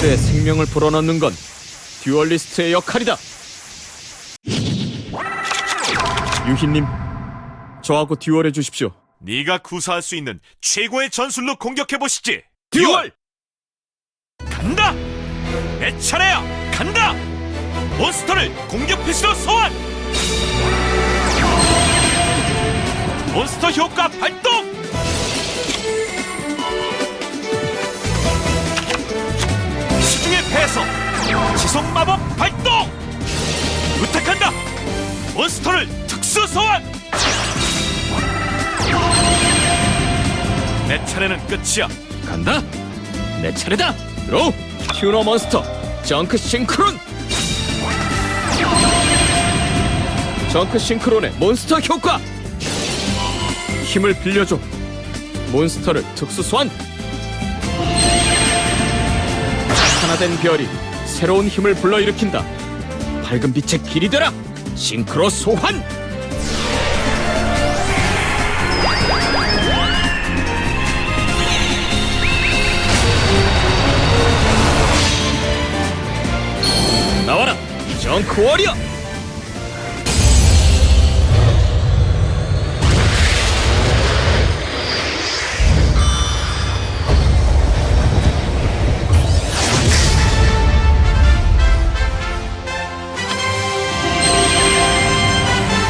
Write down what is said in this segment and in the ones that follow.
생명을 불어넣는 건 듀얼리스트의 역할이다. 유희님, 저하고 듀얼해 주십시오. 네가 구사할 수 있는 최고의 전술로 공격해 보시지. 듀얼! 간다. 내 차례야. 간다. 몬스터를 공격 피스로 소환. 몬스터 효과 발동. 소환. 내 차례는 끝이야. 간다. 내 차례다. 드로우. 튜너 몬스터 정크 싱크론. 정크 싱크론의 몬스터 효과. 힘을 빌려줘. 몬스터를 특수 소환. 하나된 별이 새로운 힘을 불러일으킨다. 밝은 빛의 길이 되라. 싱크로 소환. 정크 워리어.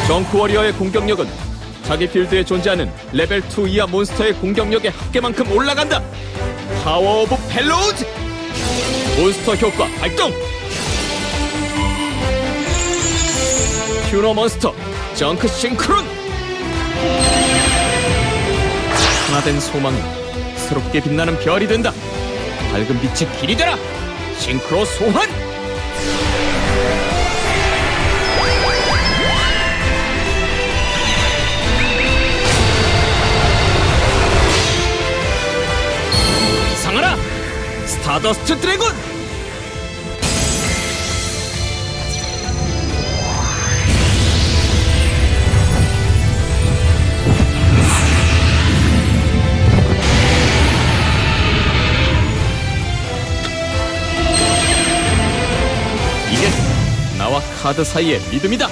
정크 워리어의 공격력은 자기 필드에 존재하는 레벨 2 이하 몬스터의 공격력의 합계만큼 올라간다. 파워 오브 펠로우즈. 몬스터 효과 발동. 튜너 몬스터 정크 싱크론. 하나된 소망이 새롭게 빛나는 별이 된다. 밝은 빛의 길이 되라. 싱크로 소환. 상하라 스타더스트 드래곤 이게 나와 카드 사이의 믿음이다.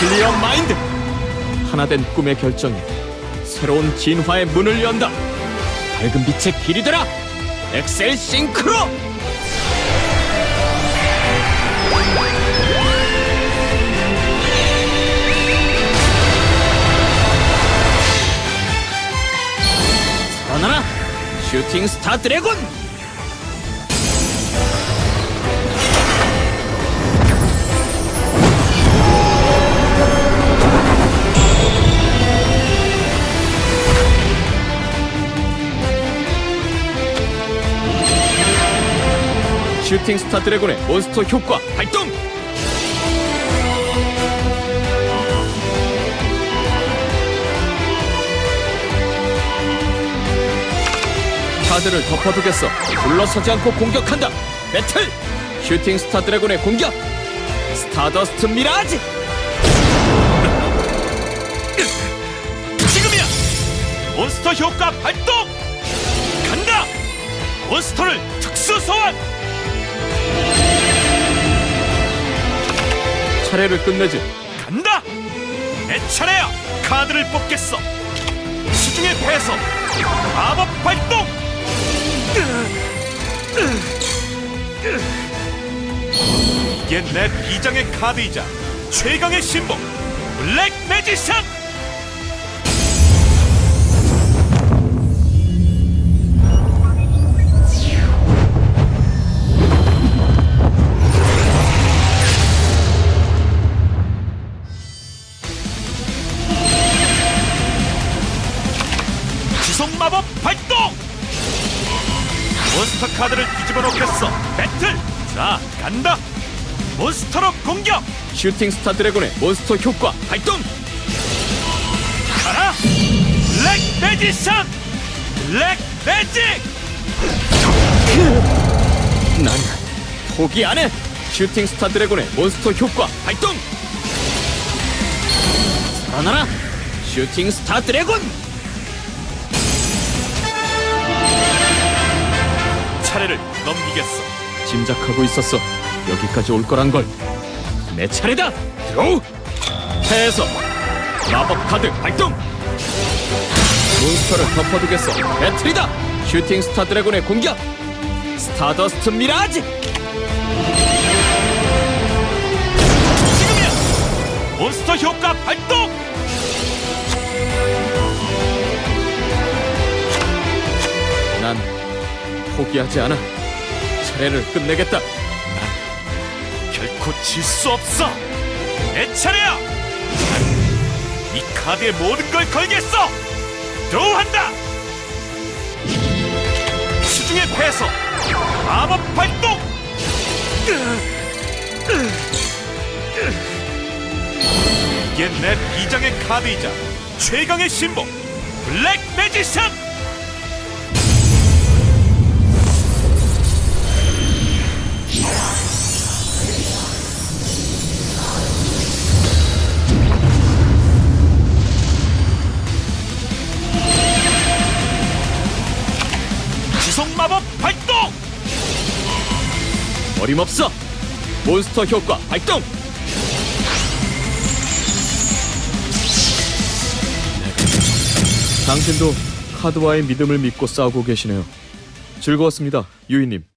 클리어 마인드. 하나된 꿈의 결정이 새로운 진화의 문을 연다. 밝은 빛의 길이 되라. 엑셀 싱크로. 살아나라. 슈팅 스타 드래곤 슈팅 스타 드래곤의 몬스터 효과 발동 카드를 덮어두겠어 물러서지 않고 공격한다 배틀 슈팅 스타 드래곤의 공격 스타더스트 미라지 지금이야! 몬스터 효과 발동! 간다! 몬스터를 특수 소환! 차례를 끝내지 간다! 내 차례야! 카드를 뽑겠어! 시중의 패서! 마법 발동! 이게 내 비장의 카드이자 최강의 신복 블랙 매지션! 지속 마법 발동! 몬스터 카드를 뒤집어 놓겠어. 배틀! 자, 간다! 몬스터로 공격! 슈팅 스타 드래곤의 몬스터 효과 발동 가라! 블랙 매지션! 블랙 매직! 난 포기 안 해 슈팅 스타 드래곤의 몬스터 효과 발동 살아나라 슈팅 스타 드래곤 차례를 넘기겠어. 짐작하고 있었어. 여기까지 올 거란 걸. 내 차례다. 드로우. 패에서 마법 카드 발동. 몬스터를 덮어두겠어. 배틀이다. 슈팅 스타 드래곤의 공격. 스타더스트 미라지. 지금이야. 몬스터 효과 발동. 포기하지 않아. 차례를 끝내겠다. 결코 질 수 없어. 내 차례야. 이 카드에 모든 걸 걸겠어. 드로우한다. 수중의 패서 마법 발동. 이게 내 비장의 카드이자 최강의 신복 블랙 매지션. 어림없어. 몬스터 효과 발동. 당신도 카드와의 믿음을 믿고 싸우고 계시네요. 즐거웠습니다, 유이님.